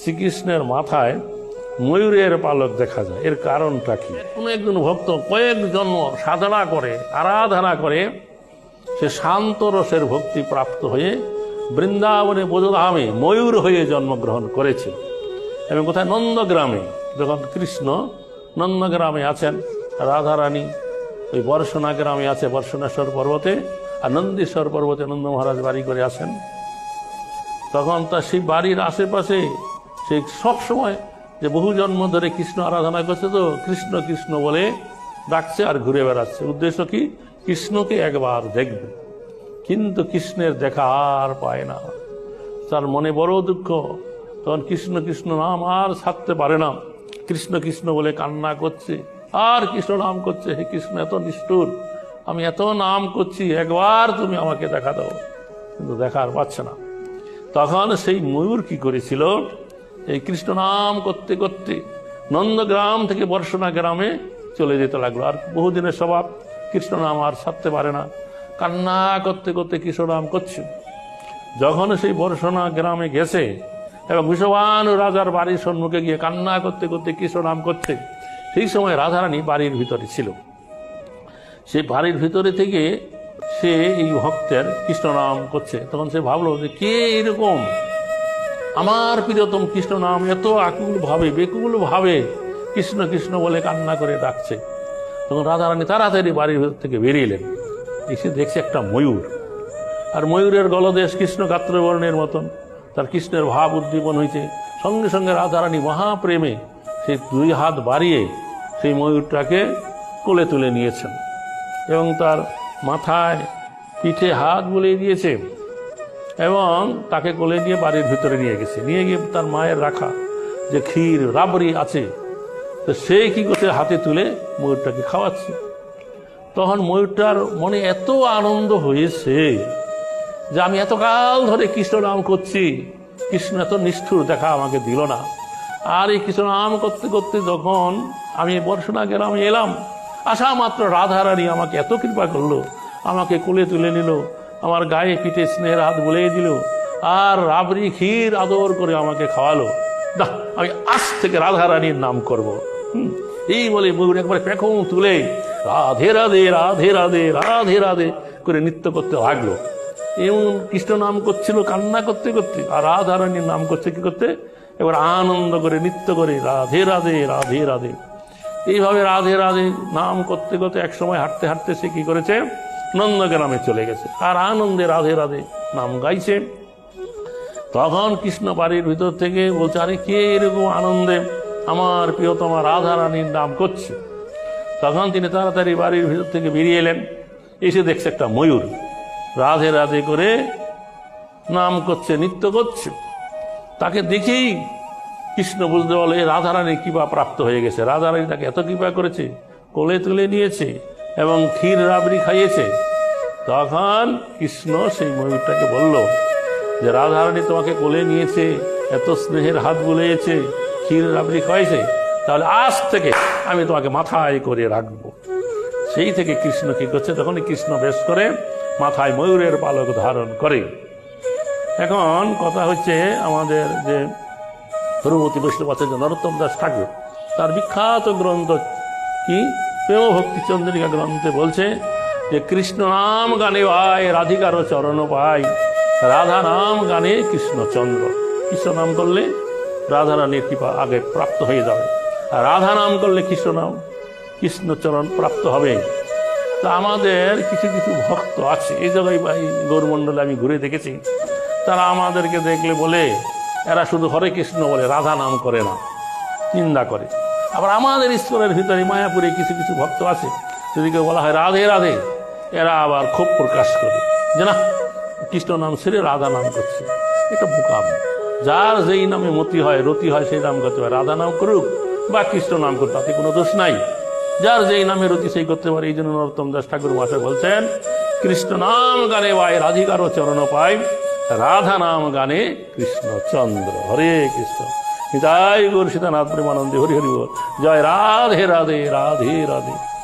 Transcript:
শ্রীকৃষ্ণের মাথায় ময়ূরের পালক দেখা যায়। এর কারণটা কি? কোনো একজন ভক্ত কয়েক জন্ম সাধনা করে, আরাধনা করে, সে শান্ত রসের ভক্তি প্রাপ্ত হয়ে বৃন্দাবনে বোধধামে ময়ূর হয়ে জন্মগ্রহণ করেছে। এবং কোথায়? নন্দগ্রামে। যখন কৃষ্ণ নন্দগ্রামে আছেন, রাধারানী ওই বর্ষণা গ্রামে আছে, বর্ষণেশ্বর পর্বতে, আর নন্দীশ্বর পর্বতে নন্দ মহারাজ বাড়ি করে আসেন তখন তার সেই বাড়ির আশেপাশে সে সবসময় যে বহু জন্ম ধরে কৃষ্ণ আরাধনা করছে তো কৃষ্ণ কৃষ্ণ বলে ডাকছে আর ঘুরে বেড়াচ্ছে। উদ্দেশ্য কি? কৃষ্ণকে একবার দেখবে। কিন্তু কৃষ্ণের দেখা আর পায় না। তার মনে বড় দুঃখ। তখন কৃষ্ণ কৃষ্ণ নাম আর ছাড়তে পারে না। কৃষ্ণ কৃষ্ণ বলে কান্না করছে। আর কৃষ্ণ নাম করছে, হে কৃষ্ণ, এত নিষ্ঠুর। আমি এত নাম করছি, একবার তুমি আমাকে দেখা দাও। কিন্তু দেখা আর পাচ্ছে না। তখন সেই ময়ূর কি করেছিল? এই কৃষ্ণ নাম করতে করতে নন্দগ্রাম থেকে বর্ষণা গ্রামে চলে যেতে লাগল। আর বহুদিনের স্বভাব, কৃষ্ণ নাম আর ছাড়তে পারে না। কান্না করতে করতে কৃষ্ণ নাম করছে। যখন সেই বর্ষণা গ্রামে গেছে, এবং বিশ্ববান রাজার বাড়ির সম্মুখে গিয়ে কান্না করতে করতে কৃষ্ণ নাম করছে, সেই সময় রাধারানী বাড়ির ভিতরে ছিল। সেই বাড়ির ভিতরে থেকে সে এই ভক্তের কৃষ্ণ নাম করছে। তখন সে ভাবলো যে কে এরকম? আমার প্রিয়তম কৃষ্ণ নাম এত আকুল ভাবে, বেকুল ভাবে কৃষ্ণ কৃষ্ণ বলে কান্না করে ডাকছে। তখন রাধারানী তাড়াতাড়ি বাড়ির ভেতর থেকে বেরিয়েলেন এসে দেখছে একটা ময়ূর। আর ময়ূরের গলদেশ কৃষ্ণ গাত্রবর্ণের মতন। তার কৃষ্ণের ভাব উদ্দীপন হয়েছে। সঙ্গে সঙ্গে রাধারানী মহাপ্রেমে সেই দুই হাত বাড়িয়ে সেই ময়ূরটাকে কোলে তুলে নিয়েছেন। এবং তার মাথায় পিঠে হাত বুলিয়ে দিয়েছে। এবং তাকে কোলে নিয়ে বাড়ির ভিতরে নিয়ে গেছে। নিয়ে গিয়ে তার মায়ের রাখা যে ক্ষীর, রাবড়ি আছে, তো সে কি করছে? হাতে তুলে ময়ূরটাকে খাওয়াচ্ছে। তখন ময়ূরটার মনে এত আনন্দ হয়েছে যে আমি এতকাল ধরে কৃষ্ণ নাম করছি। কৃষ্ণ এত নিষ্ঠুর দেখা আমাকে দিল না। আর এই কৃষ্ণ নাম করতে করতে যখন আমি বর্ষণা গ্রামে এলাম, আসা মাত্র রাধারানী আমাকে এত কৃপা করল, আমাকে কোলে তুলে নিল। আমার গায়ে পিঠে স্নেহের হাত বুলিয়ে দিল আর রাবড়ি ক্ষীর আদর করে আমাকে খাওয়ালো। না আমি আজ থেকে রাধা রানীর নাম করব। এই বলে ময়ূর একবার পেখম তুলে রাধে রাধে রাধে রাধে রাধে রাধে করে নৃত্য করতে লাগল। এমন কৃষ্ণ নাম করছিল, কান্না করতে করতে, আর রাধা রানীর নাম করছে কি করতে? এবার আনন্দ করে নৃত্য করে রাধে রাধে রাধে রাধে। এইভাবে রাধে রাধে নাম করতে করতে এক সময় হাঁটতে হাঁটতে সে কি করেছে? নন্দগ্রামে চলে গেছে। আর আনন্দে রাধে রাধে নাম গাইছে। তখন কৃষ্ণ বাড়ির ভিতর থেকে বলছে, আরে কে এরকম আনন্দে আমার প্রিয়তমা রাধা রানীর নাম করছে? তখন তিনি তাড়াতাড়ি বাড়ির ভিতর থেকে বেরিয়ে এলেন। এসে দেখছে একটা ময়ূর রাধে রাধে করে নাম করছে, নৃত্য করছে। তাকে দেখেই কৃষ্ণ বুঝতে বলে রাধারানী কৃপা প্রাপ্ত হয়ে গেছে। রাধারানী তাকে এত কৃপা করেছে, কোলে তুলে নিয়েছে এবং ক্ষীর রাবড়ি খাইয়েছে। তখন কৃষ্ণ সেই ময়ূরটাকে বলল, যে রাধারানী তোমাকে কোলে নিয়েছে, এত স্নেহের হাত বুলিয়েছে, ক্ষীর রাবড়ি খাইয়েছে তাহলে আজ থেকে আমি তোমাকে মাথায় করে রাখব। সেই থেকে কৃষ্ণ কি করছে তখনই কৃষ্ণ বেশ করে মাথায় ময়ূরের পালক ধারণ করে। এখন কথা হচ্ছে আমাদের যে সরবতী বৈষ্ণব আছে যে নরোত্তম দাস ঠাকুর, তার বিখ্যাত গ্রন্থ কি? প্রেম ভক্তি চন্দ্রিকা গ্রন্থে বলছে যে কৃষ্ণ নাম গানে ভাই, রাধিকার চরণ পাই। রাধা নাম গানে কৃষ্ণচন্দ্র। কৃষ্ণ নাম করলে রাধা রানীর কৃপা আগে প্রাপ্ত হয়ে যাবে। আর রাধা নাম করলে কৃষ্ণ নাম, কৃষ্ণচরণ প্রাপ্ত হবে। তা আমাদের কিছু কিছু ভক্ত আছে, এই জায়গায় ভাই গৌরমণ্ডলে আমি ঘুরে দেখেছি। তারা আমাদেরকে দেখলে বলে, এরা শুধু হরে কৃষ্ণ বলে, রাধা নাম করে না, নিন্দা করে। আবার আমাদের ঈশ্বরের ভিতরে মায়াপুরে কিছু কিছু ভক্ত আছে। যদি কেউ বলা হয় রাধে রাধে, এরা আবার ক্ষোভ প্রকাশ করে। যে না, কৃষ্ণ নাম ছেড়ে রাধা নাম করছে। এটা বোকাম যার যেই নামে মতি হয়, রতি হয়, সেই নাম করতে পারে। রাধা নাম করুক বা কৃষ্ণ নাম করুক, তাতে কোনো দোষ নাই। যার যেই নামে রতি, সেই করতে পারে। এই জন্য নরোত্তম দাস ঠাকুর মহাশয় বলছেন, কৃষ্ণ নাম গানে বাই রাধিকার চরণ পাই রাধা নাম গানে কৃষ্ণচন্দ্র হরে কৃষ্ণ। জয় গৌর সীতানাথ প্রেমানন্দে হরি হরি বল। জয় রাধে রাধে রাধে রাধে।